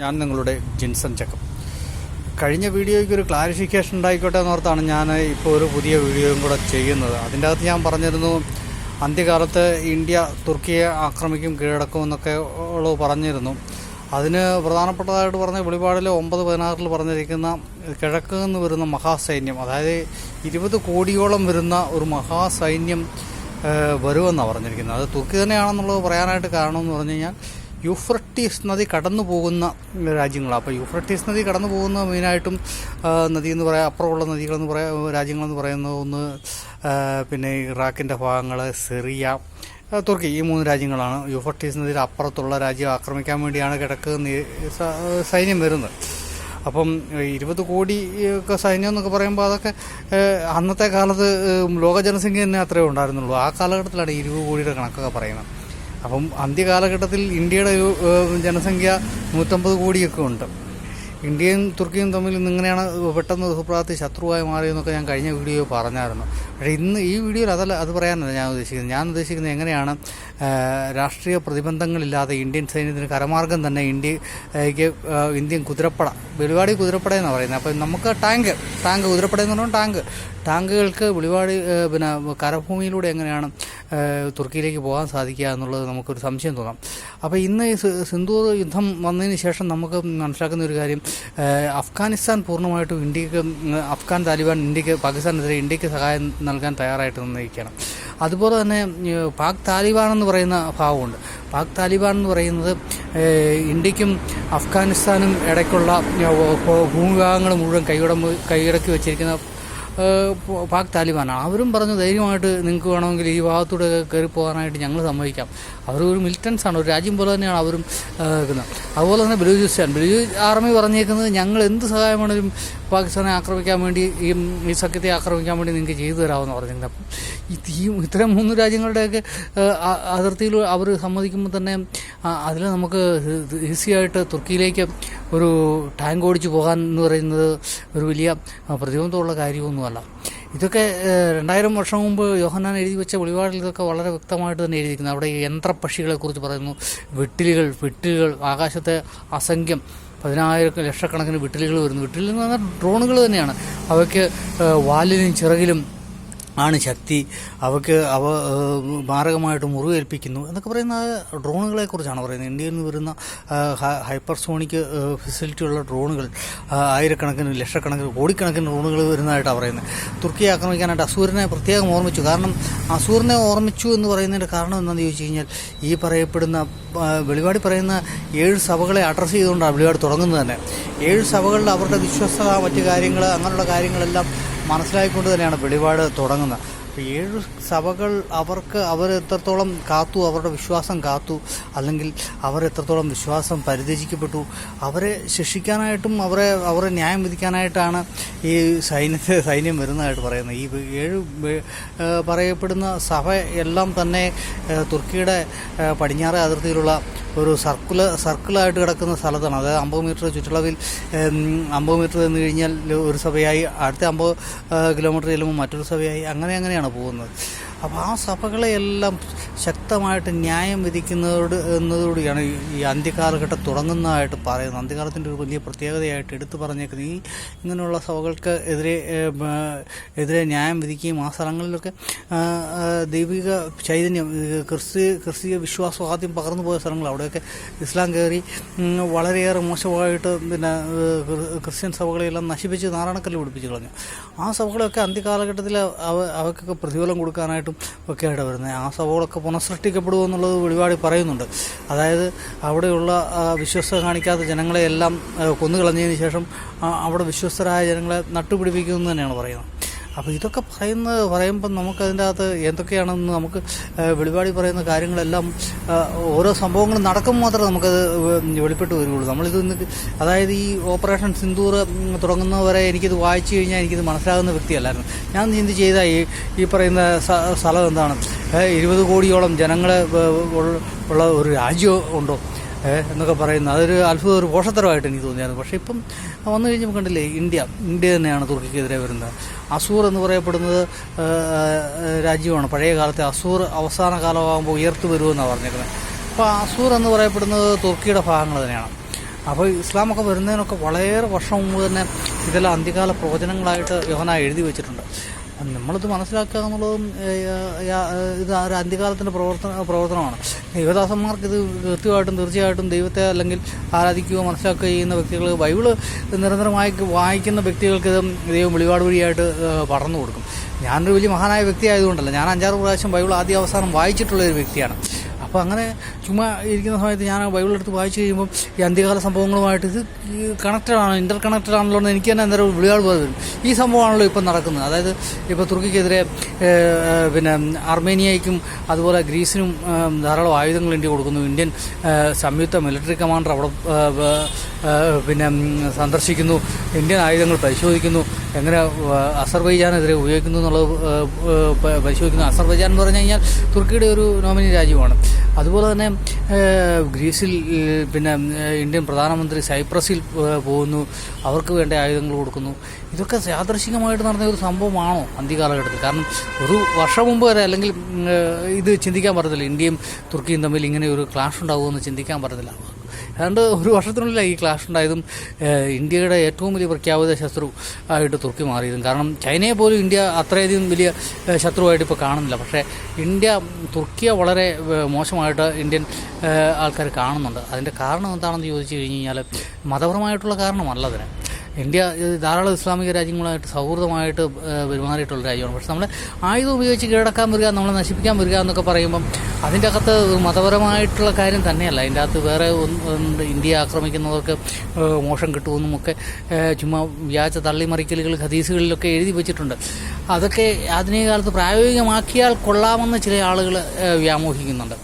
ഞാൻ നിങ്ങളുടെ ജിൻസൺ ചക്കം കഴിഞ്ഞ വീഡിയോയ്ക്ക് ഒരു ക്ലാരിഫിക്കേഷൻ ഉണ്ടായിക്കോട്ടെ എന്നോർത്താണ് ഞാൻ ഇപ്പോൾ ഒരു പുതിയ വീഡിയോയും കൂടെ ചെയ്യുന്നത്. അതിന്റെ അകത്ത് ഞാൻ പറഞ്ഞിരുന്നു അന്ത്യകാലത്ത് ഇന്ത്യ തുർക്കിയെ ആക്രമിക്കും കീഴടക്കും എന്നൊക്കെ ഉള്ളത് പറഞ്ഞിരുന്നു. അതിന് പ്രധാനപ്പെട്ടതായിട്ട് പറഞ്ഞ വെളിപാടിൽ ഒമ്പത് പതിനാറിൽ പറഞ്ഞിരിക്കുന്ന കിഴക്ക് നിന്ന് വരുന്ന മഹാസൈന്യം അതായത് ഇരുപത് കോടിയോളം വരുന്ന ഒരു മഹാസൈന്യം വരുമെന്നാണ് പറഞ്ഞിരിക്കുന്നത്. അത് തുർക്കി തന്നെയാണെന്നുള്ളത് പറയാനായിട്ട് കാരണം എന്ന് പറഞ്ഞു കഴിഞ്ഞാൽ യൂഫ്രട്ടീസ് നദി കടന്നു പോകുന്ന രാജ്യങ്ങളാണ് അപ്പോൾ യൂഫ്രട്ടീസ് നദി കടന്നു പോകുന്ന മെയിനായിട്ടും നദി എന്ന് പറയാം അപ്പുറമുള്ള നദികളെന്ന് പറയാ രാജ്യങ്ങളെന്ന് പറയുന്ന ഒന്ന് പിന്നെ ഇറാഖിന്റെ ഭാഗങ്ങൾ സിറിയ തുർക്കി ഈ മൂന്ന് രാജ്യങ്ങളാണ് യൂഫ്രട്ടീസ് നദിയുടെ അപ്പുറത്തുള്ള രാജ്യം ആക്രമിക്കാൻ വേണ്ടിയാണ് കിഴക്ക് നി- സൈന്യം വരുന്നത്. അപ്പം ഇരുപത് കോടി ഒക്കെ സൈന്യം എന്നൊക്കെ പറയുമ്പോൾ അതൊക്കെ അന്നത്തെ കാലത്ത് ലോക ജനസംഖ്യ തന്നെ അത്രേ ഉണ്ടായിരുന്നുള്ളൂ. ആ കാലഘട്ടത്തിലാണ് ഇരുപത് കോടിയുടെ കണക്കൊക്കെ പറയുന്നത്. അപ്പം അന്ത്യകാലഘട്ടത്തിൽ ഇന്ത്യയുടെ ഒരു ജനസംഖ്യ നൂറ്റമ്പത് കോടിയൊക്കെ ഉണ്ട്. ഇന്ത്യയും തുർക്കിയും തമ്മിൽ ഇന്ന് ഇങ്ങനെയാണ് പെട്ടെന്ന് സുപ്രാത്തി ശത്രുവായി മാറിയെന്നൊക്കെ ഞാൻ കഴിഞ്ഞ വീഡിയോ പറഞ്ഞായിരുന്നു. പക്ഷേ ഇന്ന് ഈ വീഡിയോയിൽ അതല്ല അത് പറയാനല്ല ഞാൻ ഉദ്ദേശിക്കുന്നത്. ഞാൻ ഉദ്ദേശിക്കുന്നത് എങ്ങനെയാണ് രാഷ്ട്രീയ പ്രതിബന്ധങ്ങളില്ലാതെ ഇന്ത്യൻ സൈന്യത്തിന് കരമാർഗം തന്നെ ഇന്ത്യയ്ക്ക് ഇന്ത്യൻ കുതിരപ്പട വെളിവാടി കുതിരപ്പട എന്നാണ് പറയുന്നത്. അപ്പോൾ നമുക്ക് ടാങ്ക് ടാങ്ക് കുതിരപ്പട എന്ന് പറഞ്ഞാൽ ടാങ്ക്. ടാങ്കുകൾക്ക് വെളിവാടി പിന്നെ കരഭൂമിയിലൂടെ എങ്ങനെയാണ് തുർക്കിയിലേക്ക് പോകാൻ സാധിക്കുക എന്നുള്ളത് നമുക്കൊരു സംശയം തോന്നാം. അപ്പോൾ ഇന്ന് ഈ യുദ്ധം വന്നതിന് ശേഷം നമുക്ക് മനസ്സിലാക്കുന്ന ഒരു കാര്യം അഫ്ഗാനിസ്ഥാൻ പൂർണമായിട്ടും ഇന്ത്യയ്ക്ക് അഫ്ഗാൻ താലിബാൻ ഇന്ത്യയ്ക്ക് പാകിസ്ഥാനെതിരെ ഇന്ത്യയ്ക്ക് സഹായം നൽകാൻ തയ്യാറായിട്ട് നിന്നിരിക്കുകയാണ്. അതുപോലെ തന്നെ പാക് താലിബാൻ എന്ന് പറയുന്ന ഭാവമുണ്ട് പാക് താലിബാൻ എന്ന് പറയുന്നത് ഇന്ത്യക്കും അഫ്ഗാനിസ്ഥാനും ഇടയ്ക്കുള്ള ഭൂമിഭാഗങ്ങൾ മുഴുവൻ കൈയട കൈയടക്കി വെച്ചിരിക്കുന്ന പാക് താലിബാനാണ്. അവരും പറഞ്ഞു ധൈര്യമായിട്ട് നിങ്ങൾക്ക് വേണമെങ്കിൽ ഈ ഭാഗത്തൂടെ കയറി പോകാനായിട്ട് ഞങ്ങൾ സമ്മതിക്കാം. അവർ ഒരു മിലിറ്റൻസ് ആണ് ഒരു രാജ്യം പോലെ തന്നെയാണ് അവരും നിൽക്കുന്നത്. അതുപോലെ തന്നെ ബലൂചിസ്ഥാൻ. ബലൂചി ആർമി പറഞ്ഞേക്കുന്നത് ഞങ്ങൾ എന്ത് സഹായമാണെങ്കിലും പാകിസ്ഥാനെ ആക്രമിക്കാൻ വേണ്ടി ഈ ഈ സഖ്യത്തെ ആക്രമിക്കാൻ വേണ്ടി നിങ്ങൾക്ക് ചെയ്തു തരാമെന്ന് പറഞ്ഞിരുന്നത്. അപ്പം ഈ ഇത്തരം മൂന്ന് രാജ്യങ്ങളുടെയൊക്കെ അതിർത്തിയിൽ അവർ സമ്മതിക്കുമ്പോൾ തന്നെ അതിൽ നമുക്ക് ഈസിയായിട്ട് തുർക്കിയിലേക്ക് ഒരു ടാങ്ക് ഓടിച്ചു പോകാൻ എന്ന് പറയുന്നത് ഒരു വലിയ പ്രതിബന്ധമുള്ള കാര്യമൊന്നുമല്ല. ഇതൊക്കെ രണ്ടായിരം വർഷം മുമ്പ് യോഹന്നാൻ എഴുതി വെച്ച വെളിപാടിൽ ഇതൊക്കെ വളരെ വ്യക്തമായിട്ട് തന്നെ എഴുതിയിരിക്കുന്നത് അവിടെ ഈ യന്ത്രപ്പക്ഷികളെ കുറിച്ച് പറയുന്നു. വെട്ടിലുകൾ വെട്ടിലുകൾ ആകാശത്തെ അസംഖ്യം പതിനായിരം ലക്ഷക്കണക്കിന് വിട്ടിലുകൾ വരുന്നു. എന്ന് പറഞ്ഞാൽ ഡ്രോണുകൾ തന്നെയാണ്. അവയ്ക്ക് വാലിലും ചിറകിലും ആണ് ശക്തി. അവക്ക് അവ മാരകമായിട്ട് മുറിവേൽപ്പിക്കുന്നു എന്നൊക്കെ പറയുന്ന ഡ്രോണുകളെ കുറിച്ചാണ് പറയുന്നത്. ഇന്ത്യയിൽ നിന്ന് വരുന്ന ഹൈപ്പർസോണിക് ഫെസിലിറ്റിയുള്ള ഡ്രോണുകൾ ആയിരക്കണക്കിന് ലക്ഷക്കണക്കിന് കോടിക്കണക്കിന് ഡ്രോണുകൾ വരുന്നതായിട്ടാണ് പറയുന്നത്. തുർക്കിയെ ആക്രമിക്കാനായിട്ട് അസൂറിനെ പ്രത്യേകം ഓർമ്മിച്ചു. കാരണം അസൂറിനെ ഓർമ്മിച്ചു എന്ന് പറയുന്നതിന്റെ കാരണം എന്താണെന്ന് ചോദിച്ചു കഴിഞ്ഞാൽ ഈ പറയപ്പെടുന്ന വെളിപാടി പറയുന്ന ഏഴ് സഭകളെ അഡ്രസ്സ് ചെയ്തുകൊണ്ടാണ് വെളിപാട് തുടങ്ങുന്നത് തന്നെ. ഏഴ് സഭകളിൽ അവരുടെ വിശ്വസ്ത മറ്റു കാര്യങ്ങൾ അങ്ങനെയുള്ള കാര്യങ്ങളെല്ലാം മനസ്സിലാക്കിക്കൊണ്ട് തന്നെയാണ് വെളിപാട് തുടങ്ങുന്നത്. അപ്പോൾ ഏഴ് സഭകൾ അവർക്ക് അവർ എത്രത്തോളം കാത്തു അവരുടെ വിശ്വാസം കാത്തു അല്ലെങ്കിൽ അവർ എത്രത്തോളം വിശ്വാസം പരിത്യജിക്കപ്പെട്ടു അവരെ ശിക്ഷിക്കാനായിട്ടും അവരെ അവരെ ന്യായം വിധിക്കാനായിട്ടാണ് ഈ സൈന്യത്തെ സൈന്യം വരുന്നതായിട്ട് പറയുന്നത്. ഈ ഏഴ് പറയപ്പെടുന്ന സഭ എല്ലാം തന്നെ തുർക്കിയുടെ പടിഞ്ഞാറ് അതിർത്തിയിലുള്ള ഒരു സർക്കുലർ സർക്കിളായിട്ട് കിടക്കുന്ന സ്ഥലത്താണ്. അതായത് അമ്പത് മീറ്റർ ചുറ്റളവിൽ അമ്പത് മീറ്റർ എന്ന് കഴിഞ്ഞാൽ ഒരു സഭയായി അടുത്ത അമ്പത് കിലോമീറ്റർ ചെല്ലുമ്പോൾ മറ്റൊരു സഭയായി അങ്ങനെ അങ്ങനെയാണ് പോകുന്നത്. അപ്പോൾ ആ സഭകളെയെല്ലാം ശക്തമായിട്ട് ന്യായം വിധിക്കുന്നതോട് എന്നതോടെയാണ് ഈ- അന്ത്യകാലഘട്ടം തുടങ്ങുന്നതായിട്ട് പറയുന്നത്. അന്ത്യകാലത്തിന്റെ ഒരു വലിയ പ്രത്യേകതയായിട്ട് എടുത്തു പറഞ്ഞേക്കുന്നത് ഈ ഇങ്ങനെയുള്ള സഭകൾക്ക് എതിരെ എതിരെ ന്യായം വിധിക്കുകയും ആ സ്ഥലങ്ങളിലൊക്കെ ദൈവിക ചൈതന്യം ക്രിസ്തീയ ക്രിസ്തീയ വിശ്വാസം ആദ്യം പകർന്നു പോയ സ്ഥലങ്ങൾ അവിടെയൊക്കെ ഇസ്ലാം കയറി വളരെയേറെ മോശമായിട്ട് പിന്നെ ക്രിസ്ത്യൻ സഭകളെയെല്ലാം നശിപ്പിച്ച് നാരായണക്കല്ല് പിടിപ്പിച്ച് കളഞ്ഞു. ആ സഭകളൊക്കെ അന്ത്യകാലഘട്ടത്തിൽ അവ അവർക്കൊക്കെ പ്രതിഫലം കൊടുക്കാനായിട്ടും ആയിട്ട് വരുന്നത്. ആ സഭകളൊക്കെ പുനഃസൃഷ്ടിക്കപ്പെടുമോ എന്നുള്ളത് വെളിപാടി പറയുന്നുണ്ട്. അതായത് അവിടെയുള്ള വിശ്വസ്ത കാണിക്കാത്ത ജനങ്ങളെ എല്ലാം ആ, കൊന്നുകളഞ്ഞതിന് ശേഷം അവിടെ വിശ്വസ്തരായ ജനങ്ങളെ നട്ടുപിടിപ്പിക്കുമെന്ന് തന്നെയാണ് പറയുന്നത്. അപ്പോൾ ഇതൊക്കെ പറയുന്നത് പറയുമ്പം നമുക്കതിന്റെ അകത്ത് എന്തൊക്കെയാണെന്ന് നമുക്ക് വെളിപാടി പറയുന്ന കാര്യങ്ങളെല്ലാം ഓരോ സംഭവങ്ങളും നടക്കും മാത്രമേ നമുക്കത് വെളിപ്പെട്ട് വരുള്ളൂ നമ്മളിത് അതായത് ഈ ഓപ്പറേഷൻ സിന്ദൂർ തുടങ്ങുന്നവരെ എനിക്കിത് വായിച്ചു കഴിഞ്ഞാൽ എനിക്കിത് മനസ്സിലാകുന്ന വ്യക്തിയല്ലായിരുന്നു. ഞാൻ ചിന്തിച്ച് ചെയ്ത? ഈ ഈ പറയുന്ന സ്ഥലം എന്താണ്? ഇരുപത് കോടിയോളം ജനങ്ങൾ ഉള്ള ഒരു രാജ്യം ഉണ്ടോ? എന്നൊക്കെ പറയുന്നത് അതൊരു അത്ഭുത ഒരു പോഷത്തരമായിട്ട് എനിക്ക് തോന്നിയായിരുന്നു. പക്ഷേ ഇപ്പം വന്നു കഴിഞ്ഞപ്പോൾ കണ്ടില്ലേ ഇന്ത്യ ഇന്ത്യ തന്നെയാണ് തുർക്കിക്കെതിരെ വരുന്നത്. അസൂർ എന്ന് പറയപ്പെടുന്നത് രാജ്യമാണ്. പഴയ കാലത്തെ അസൂർ അവസാന കാലമാകുമ്പോൾ ഉയർത്തു വരുമെന്നാണ് പറഞ്ഞിരിക്കുന്നത്. അപ്പോൾ അസൂർ എന്ന് പറയപ്പെടുന്നത് തുർക്കിയുടെ ഭാഗങ്ങൾ തന്നെയാണ്. അപ്പോൾ ഇസ്ലാമൊക്കെ വരുന്നതിനൊക്കെ വളരെ വർഷം മുമ്പ് തന്നെ ഇതെല്ലാം അന്ത്യകാല പ്രവചനങ്ങളായിട്ട് യോഹന എഴുതി വെച്ചിട്ടുണ്ട്. നമ്മളിത് മനസ്സിലാക്കുക എന്നുള്ളതും ഇത് ഒരു അന്ത്യകാലത്തിന്റെ പ്രവർത്തന പ്രവർത്തനമാണ്. ദൈവദാസന്മാർക്ക് ഇത് കൃത്യമായിട്ടും തീർച്ചയായിട്ടും ദൈവത്തെ അല്ലെങ്കിൽ ആരാധിക്കുകയോ മനസ്സിലാക്കുകയോ ചെയ്യുന്ന വ്യക്തികൾ ബൈബിൾ നിരന്തരമായി വായിക്കുന്ന വ്യക്തികൾക്ക് ഇത് ദൈവം വെളിപാട് വഴിയായിട്ട് പടർന്നു കൊടുക്കും. ഞാനൊരു വലിയ മഹാനായ വ്യക്തി ആയതുകൊണ്ടല്ല ഞാൻ അഞ്ചാറ് പ്രാവശ്യം ബൈബിൾ ആദ്യ അവസാനം വായിച്ചിട്ടുള്ള ഒരു വ്യക്തിയാണ്. അപ്പോൾ അങ്ങനെ ചുമ്മാ ഇരിക്കുന്ന സമയത്ത് ഞാൻ ബൈബിൾ എടുത്ത് വായിച്ചു കഴിയുമ്പോൾ ഈ അന്ത്യകാല സംഭവങ്ങളുമായിട്ട് ഇത് കണക്റ്റഡ് ആണ് ഇന്റർ കണക്റ്റഡ് ആണല്ലോ എന്ന് എനിക്ക് തന്നെ അന്നേരം വിളിയാൾ വരും ഈ സംഭവമാണല്ലോ ഇപ്പം നടക്കുന്നത്. അതായത് ഇപ്പോൾ തുർക്കിക്കെതിരെ പിന്നെ അർമേനിയയ്ക്കും അതുപോലെ ഗ്രീസിനും ധാരാളം ആയുധങ്ങൾ ഇന്ത്യ കൊടുക്കുന്നു. ഇന്ത്യൻ സംയുക്ത മിലിറ്ററി കമാൻഡർ അവിടെ പിന്നെ സന്ദർശിക്കുന്നു. ഇന്ത്യൻ ആയുധങ്ങൾ പരിശോധിക്കുന്നു. എങ്ങനെ അസർബൈജാനെതിരെ ഉപയോഗിക്കുന്നു എന്നുള്ളത് പരിശോധിക്കുന്നു. അസർബൈജാൻ എന്ന് പറഞ്ഞു കഴിഞ്ഞാൽ തുർക്കിയുടെ ഒരു നോമിനി രാജ്യമാണ്. അതുപോലെ തന്നെ ഗ്രീസിൽ പിന്നെ ഇന്ത്യൻ പ്രധാനമന്ത്രി സൈപ്രസിൽ പോകുന്നു. അവർക്ക് വേണ്ട ആയുധങ്ങൾ കൊടുക്കുന്നു. ഇതൊക്കെ യാദർശികമായിട്ട് നടന്ന ഒരു സംഭവമാണോ അന്ത്യകാലഘട്ടത്തിൽ? കാരണം ഒരു വർഷം മുമ്പ് വരെ അല്ലെങ്കിൽ ഇത് ചിന്തിക്കാൻ പറ്റത്തില്ല. ഇന്ത്യയും തുർക്കിയും തമ്മിൽ ഇങ്ങനെ ഒരു ക്ലാഷ് ഉണ്ടാകുമെന്ന് ചിന്തിക്കാൻ പറ്റത്തില്ല. ഏതാണ്ട് ഒരു വർഷത്തിനുള്ളിൽ ഈ ക്ലാഷ് ഉണ്ടായതും ഇന്ത്യയുടെ ഏറ്റവും വലിയ പ്രഖ്യാപിത ശത്രു ആയിട്ട് തുർക്കി മാറിയതും. കാരണം ചൈനയെ പോലും ഇന്ത്യ അത്രയധികം വലിയ ശത്രുവായിട്ട് ഇപ്പോൾ കാണുന്നില്ല. പക്ഷേ ഇന്ത്യ തുർക്കിയെ വളരെ മോശമായിട്ട് ഇന്ത്യൻ ആൾക്കാർ കാണുന്നുണ്ട്. അതിന്റെ കാരണം എന്താണെന്ന് ചോദിച്ചു കഴിഞ്ഞ് കഴിഞ്ഞാൽ മതപരമായിട്ടുള്ള കാരണമല്ല അതിന്. ഇന്ത്യ ധാരാളം ഇസ്ലാമിക രാജ്യങ്ങളുമായിട്ട് സൗഹൃദമായിട്ട് പെരുമാറിയിട്ടുള്ള രാജ്യമാണ്. പക്ഷെ നമ്മൾ ആയുധം ഉപയോഗിച്ച് കീഴടക്കാൻ വരിക നമ്മളെ നശിപ്പിക്കാൻ വരിക എന്നൊക്കെ പറയുമ്പം അതിന്റെ അകത്ത് മതപരമായിട്ടുള്ള കാര്യം തന്നെയല്ല. അതിന്റെ അകത്ത് വേറെ ഒന്ന് ഇന്ത്യയെ ആക്രമിക്കുന്നവർക്ക് മോഷം കിട്ടുമെന്നും ഒക്കെ ചുമ്മാ വ്യാജ തള്ളിമറിക്കലുകൾ ഹദീസുകളിലൊക്കെ എഴുതി വെച്ചിട്ടുണ്ട്. അതൊക്കെ ആധുനിക കാലത്ത് പ്രായോഗികമാക്കിയാൽ കൊള്ളാമെന്ന് ചില ആളുകൾ വ്യാമോഹിക്കുന്നുണ്ട്.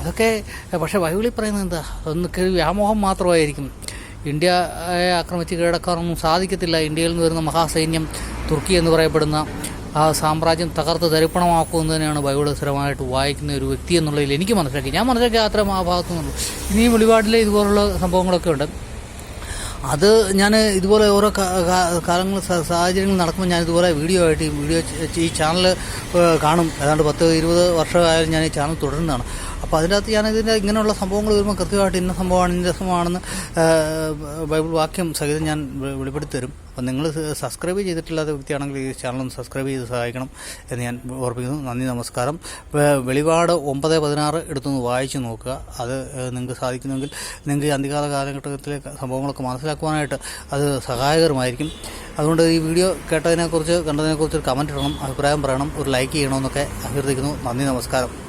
അതൊക്കെ പക്ഷേ ബൈബിളിൽ പറയുന്നത് എന്താ? അതൊന്നൊക്കെ വ്യാമോഹം മാത്രമായിരിക്കും. ഇന്ത്യയെ ആക്രമിച്ച് കീഴടക്കാനൊന്നും സാധിക്കത്തില്ല. ഇന്ത്യയിൽ നിന്ന് വരുന്ന മഹാസൈന്യം തുർക്കി എന്ന് പറയപ്പെടുന്ന ആ സാമ്രാജ്യം തകർത്ത് തരിപ്പണമാക്കുമെന്നതിനാണ് ബൈബിൾ സ്ഥിരമായിട്ട് വായിക്കുന്ന ഒരു വ്യക്തി എന്നുള്ളതിൽ എനിക്ക് മനസ്സിലാക്കി. ഞാൻ മനസ്സിലാക്കി അത്രയും ആ ഭാഗത്തു നിന്നുള്ളൂ ഇനിയും വെളിപാടിലെ ഇതുപോലുള്ള സംഭവങ്ങളൊക്കെ ഉണ്ട്. അത് ഞാൻ ഇതുപോലെ ഓരോ കാലങ്ങൾ സാഹചര്യങ്ങൾ നടക്കുമ്പോൾ ഞാൻ ഇതുപോലെ വീഡിയോ ആയിട്ട് ഈ വീഡിയോ ഈ ചാനൽ കാണും. ഏതാണ്ട് പത്ത് ഇരുപത് വർഷമായാലും ഞാൻ ഈ ചാനൽ തുടരുന്നതാണ്. അപ്പോൾ അതിനകത്ത് ഞാൻ ഇതിന്റെ ഇങ്ങനെയുള്ള സംഭവങ്ങൾ വരുമ്പോൾ കൃത്യമായിട്ട് ഇന്ന സംഭവമാണ് ഇന്ന സംഭവമാണെന്ന് ബൈബിൾ വാക്യം സഹിതം ഞാൻ വെളിപ്പെടുത്തി തരും. അപ്പം നിങ്ങൾ സബ്സ്ക്രൈബ് ചെയ്തിട്ടില്ലാത്ത വ്യക്തിയാണെങ്കിൽ ഈ ചാനൽ ഒന്ന് സബ്സ്ക്രൈബ് ചെയ്ത് സഹായിക്കണം എന്ന് ഞാൻ ഓർപ്പിക്കുന്നു. നന്ദി നമസ്കാരം. വെളിപാട് ഒമ്പത് പതിനാറ് എടുത്തൊന്ന് വായിച്ചു നോക്കുക. അത് നിങ്ങൾക്ക് സാധിക്കുമെങ്കിൽ നിങ്ങൾക്ക് ഈ അന്ത്യകാല കാലഘട്ടത്തിലെ സംഭവങ്ങളൊക്കെ മനസ്സിലാക്കുവാനായിട്ട് അത് സഹായകരമായിരിക്കും. അതുകൊണ്ട് ഈ വീഡിയോ കേട്ടതിനെക്കുറിച്ച് കണ്ടതിനെക്കുറിച്ച് ഒരു കമന്റ് ഇടണം അഭിപ്രായം പറയണം ഒരു ലൈക്ക് ചെയ്യണമെന്നൊക്കെ അഭ്യർത്ഥിക്കുന്നു. നന്ദി നമസ്കാരം.